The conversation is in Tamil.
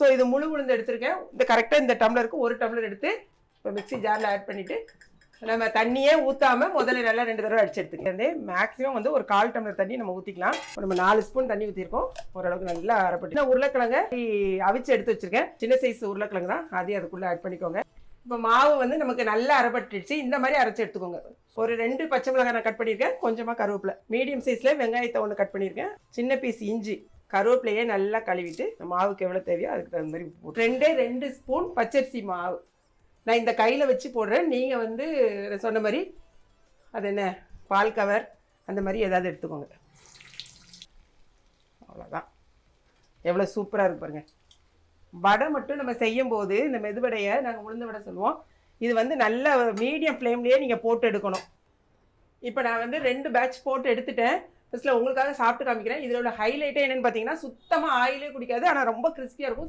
ஸோ இது முழு உளுந்து எடுத்திருக்கேன். இந்த கரெக்டாக இந்த டம்ளருக்கு ஒரு டம்ளர் எடுத்து இப்போ மிக்ஸி ஜாரில் ஆட் பண்ணிவிட்டு நம்ம தண்ணியே ஊற்றாம முதல்ல நல்லா ரெண்டு தடவை அடிச்சு எடுத்துக்கிறேன் மேக்ஸிமம் வந்து ஒரு கால் டம்ளர் தண்ணி நம்ம ஊற்றிக்கலாம் நம்ம நாலு ஸ்பூன் தண்ணி ஊற்றிருக்கோம் ஓரளவுக்கு நல்லா அரைப்பட்டு. நான் உருளைக்கிழங்க அவிச்சு எடுத்து வச்சிருக்கேன். சின்ன சைஸ் உருளைக்கிழங்கு தான். அதையும் அதுக்குள்ளே ஆட் பண்ணிக்கோங்க. இப்போ மாவு வந்து நமக்கு நல்லா அரைப்பட்டுடுச்சு இந்த மாதிரி அரைச்சி எடுத்துக்கோங்க. ஒரு ரெண்டு பச்சை மிளகாய் நான் கட் பண்ணியிருக்கேன். கொஞ்சமாக கருவேப்பிலை. மீடியம் சைஸில் வெங்காயத்தை ஒன்று கட் பண்ணியிருக்கேன். சின்ன பீஸ் இஞ்சி. கருவேப்பிலையே நல்லா கழுவிட்டு மாவுக்கு எவ்வளோ தேவையோ அதுக்கு தகுந்த மாதிரி போட்டு ரெண்டே ரெண்டு ஸ்பூன் பச்சரிசி மாவு. நான் இந்த கையில் வச்சு போடுறேன். நீங்கள் வந்து சொன்ன மாதிரி அது என்ன? பால் கவர் அந்த மாதிரி ஏதாவது எடுத்துக்கோங்க. அவ்வளோதான் எவ்வளோ சூப்பராக இருக்கு பாருங்கள் வடை மட்டும் நம்ம செய்யும் போது இந்த மெதுவடையை நாங்கள் உளுந்து வடை சொல்லுவோம். இது வந்து நல்ல மீடியம் ஃப்ளேம்லேயே நீங்கள் போட்டு எடுக்கணும். இப்போ நான் வந்து ரெண்டு பேட்ச் போட்டு எடுத்துட்டேன். ஃபஸ்ட்டில் உங்களுக்காக சாப்பிட்டு காமிக்கிறேன். இதில் உள்ள ஹைலைட்டே என்னென்னு பார்த்தீங்கன்னா சுத்தமாக ஆயிலே குடிக்காது. ஆனால் ரொம்ப கிறிஸ்பியாக இருக்கும்.